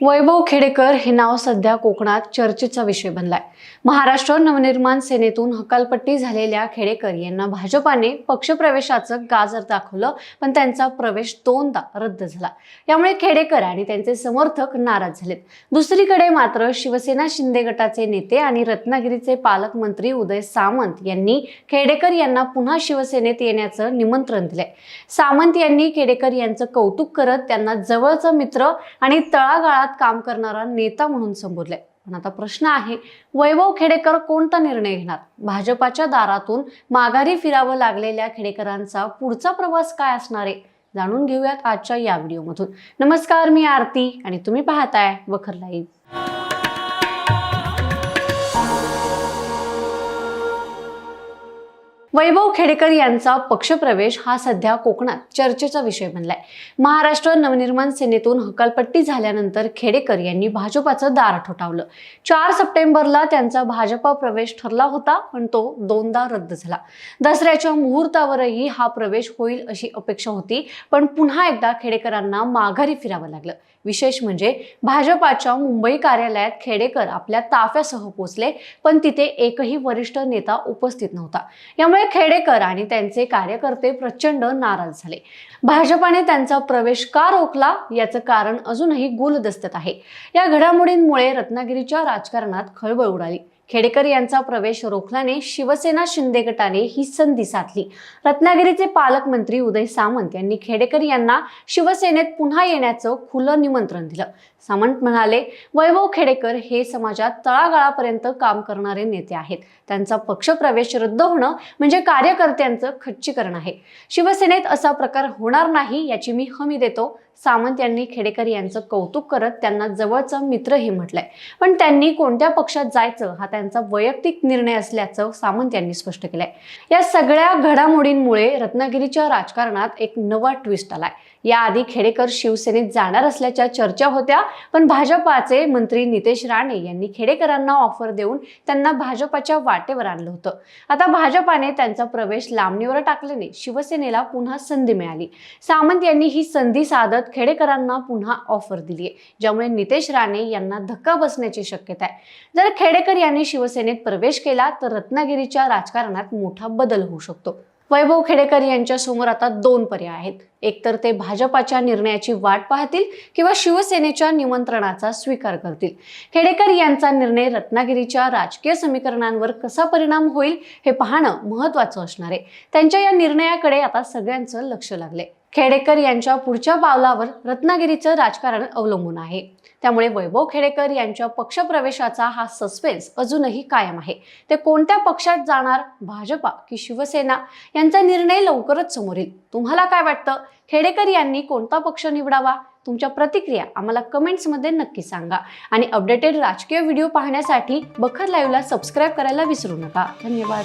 वैभव खेडेकर हे नाव सध्या कोकणात चर्चेचा विषय बनलाय. महाराष्ट्र नवनिर्माण सेनेतून हकालपट्टी झालेल्या खेडेकर यांना भाजपाने पक्षप्रवेशाचं गाजर दाखवलं पण त्यांचा प्रवेश दोनदा रद्द झाला. यामुळे खेडेकर आणि त्यांचे समर्थक नाराज झालेत. दुसरीकडे मात्र शिवसेना शिंदे गटाचे नेते आणि रत्नागिरीचे पालकमंत्री उदय सामंत यांनी खेडेकर यांना पुन्हा शिवसेनेत येण्याचं निमंत्रण दिलंय. सामंत यांनी खेडेकर यांचं कौतुक करत त्यांना जवळचा मित्र आणि तळागाळा तळागाळात काम करणारा नेता म्हणून संबोधलंय. पण आता प्रश्न आहे वैभव खेडेकर कोणता निर्णय घेणार? भाजपाच्या दारातून माघारी फिरावं लागलेल्या खेडेकरांचा पुढचा प्रवास काय असणार आहे? जाणून घेऊयात आजच्या या व्हिडिओमधून. नमस्कार मी आरती आणि तुम्ही पाहताय वखर लाईव्ह. वैभव खेडेकर यांचा पक्षप्रवेश हा सध्या कोकणात चर्चेचा विषय बनलाय. महाराष्ट्र नवनिर्माण सेनेतून हकालपट्टी झाल्यानंतर खेडेकर यांनी भाजपाचं दार ठोठावलं. चार सप्टेंबरला त्यांचा भाजपा प्रवेश ठरला होता पण तो दोनदा रद्द झाला. दसऱ्याच्या मुहूर्तावरही हा प्रवेश होईल अशी अपेक्षा होती पण पुन्हा एकदा खेडेकरांना माघारी फिरावं लागलं. विशेष म्हणजे भाजपाच्या मुंबई कार्यालयात खेडेकर आपल्या ताफ्यासह पोचले पण तिथे एकही वरिष्ठ नेता उपस्थित नव्हता. यामुळे खेडेकर आणि त्यांचे कार्यकर्ते प्रचंड नाराज झाले. भाजपाने त्यांचा प्रवेश का रोखला याचं कारण अजूनही गुलदस्त्यात आहे. या घडामोडींमुळे रत्नागिरीच्या राजकारणात खळबळ उडाली. खेडेकर यांचा प्रवेश रोखल्याने शिवसेना शिंदे गटाने ही संधी साधली. रत्नागिरीचे पालकमंत्री उदय सामंत यांनी खेडेकर यांना शिवसेनेत पुन्हा येण्याचं खुलं निमंत्रण दिलं. सामंत म्हणाले वैभव खेडेकर हे समाजात तळागाळापर्यंत काम करणारे नेते आहेत. त्यांचा पक्षप्रवेश रद्द होणं म्हणजे कार्यकर्त्यांचं खच्चीकरण आहे. शिवसेनेत असा प्रकार होणार नाही याची मी हमी देतो. सामंत यांनी खेडेकर यांचं कौतुक करत त्यांना जवळचा मित्रही म्हटलंय. पण त्यांनी कोणत्या पक्षात जायचं हा त्यांचा वैयक्तिक निर्णय असल्याचं सामंत यांनी स्पष्ट केलंय. या सगळ्या घडामोडींमुळे रत्नागिरीच्या राजकारणात एक नवा ट्विस्ट आलाय. याआधी खेडेकर शिवसेनेत जाणार असल्याच्या चर्चा होत्या पण भाजपाचे मंत्री नितेश राणे यांनी खेडेकरांना ऑफर देऊन त्यांना भाजपाच्या वाटेवर आणलं होतं. आता भाजपाने त्यांचा प्रवेश लांबणीवर टाकल्याने शिवसेनेला पुन्हा संधी मिळाली. सामंत यांनी ही संधी साधत खेडेकरांना पुन्हा ऑफर दिली आहे ज्यामुळे नितेश राणे यांना धक्का बसण्याची शक्यता आहे. जर खेडेकर यांनी शिवसेनेत प्रवेश केला तर रत्नागिरीच्या राजकारणात मोठा बदल होऊ शकतो. वैभव खेडेकर यांच्या समोर आता दोन पर्याय आहेत. एकतर ते भाजपाच्या निर्णयाची वाट पाहतील किंवा शिवसेनेच्या निमंत्रणाचा स्वीकार करतील. खेडेकर यांचा निर्णय रत्नागिरीच्या राजकीय समीकरणांवर कसा परिणाम होईल हे पाहणं महत्वाचं असणार आहे. त्यांच्या या निर्णयाकडे आता सगळ्यांचं लक्ष लागलंय. खेडेकर यांच्या पुढच्या पावलावर रत्नागिरीचं राजकारण अवलंबून आहे. त्यामुळे वैभव खेडेकर यांच्या पक्षप्रवेशाचा हा सस्पेन्स अजूनही कायम आहे. ते कोणत्या पक्षात जाणार? भाजपा की शिवसेना? यांचा निर्णय लवकरच समोर येईल. तुम्हाला काय वाटतं? खेडेकर यांनी कोणता पक्ष निवडावा? तुमच्या प्रतिक्रिया आम्हाला कमेंट्समध्ये नक्की सांगा. आणि अपडेटेड राजकीय व्हिडिओ पाहण्यासाठी बखर लाईव्हला सबस्क्राईब करायला विसरू नका. धन्यवाद.